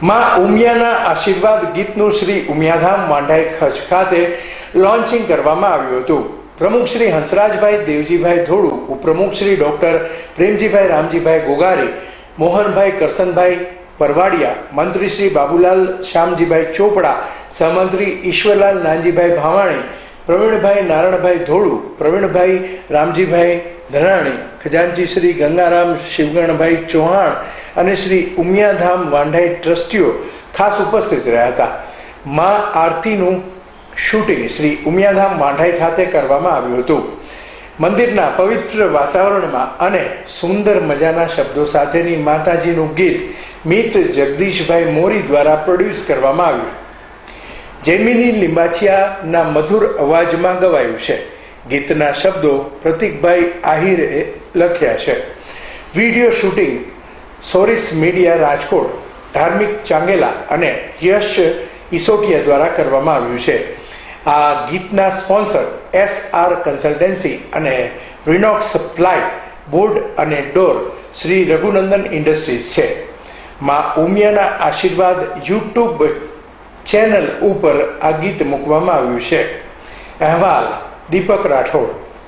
માં ઉમિયાના આશીર્વાદ ગીતનું શ્રી ઉમિયાધામ માંડાઈ ખચ ખાતે લોન્ચિંગ કરવામાં આવ્યું હતું. પ્રમુખ શ્રી હંસરાજભાઈ દેવજીભાઈ ધોળુ, ઉપપ્રમુખ શ્રી ડૉક્ટર પ્રેમજીભાઈ રામજીભાઈ ગોગારી, મોહનભાઈ કરસનભાઈ પરવાડિયા, મંત્રી શ્રી બાબુલાલ શ્યામજીભાઈ ચોપડા, સહમંત્રી ઈશ્વરલાલ નાનજીભાઈ ભાવાણી પ્રવીણભાઈ નારણભાઈ ધોળુ, પ્રવીણભાઈ રામજીભાઈ ધરાણી ખજાનજી શ્રી ગંગારામ શિવગણભાઈ ચૌહાણ અને શ્રી ઉમિયાધામ વાંઢાઈ ટ્રસ્ટીઓ ખાસ ઉપસ્થિત રહ્યા હતા. મા આરતીનું શૂટિંગ શ્રી ઉમિયાધામ વાંઢાઈ ખાતે કરવામાં આવ્યું હતું. મંદિરના પવિત્ર વાતાવરણમાં અને સુંદર મજાના શબ્દો સાથેની માતાજીનું ગીત મિત જગદીશભાઈ મોરી દ્વારા પ્રોડ્યુસ કરવામાં આવ્યું. જૈમિની લિંબાચિયાના મધુર અવાજમાં ગવાયું છે. ગીતના શબ્દો પ્રતિકભાઈ આહિરે લખ્યા છે. વીડિયો શૂટિંગ, સોરિસ મીડિયા રાજકોટ, ધાર્મિક ચાંગેલા અને યશ ઇસોટિયા દ્વારા કરવામાં આવ્યું છે. આ ગીતના સ્પોન્સર એસ આર કન્સલ્ટન્સી અને વિનોક્સ પ્લાય, બોર્ડ અને ડોર શ્રી રઘુનંદન ઇન્ડસ્ટ્રીઝ છે. માં ઉમિયાના આશીર્વાદ યુટ્યુબ ચેનલ ઉપર આ ગીત મૂકવામાં આવ્યું છે. અહેવાલ દીપક રાઠોડ.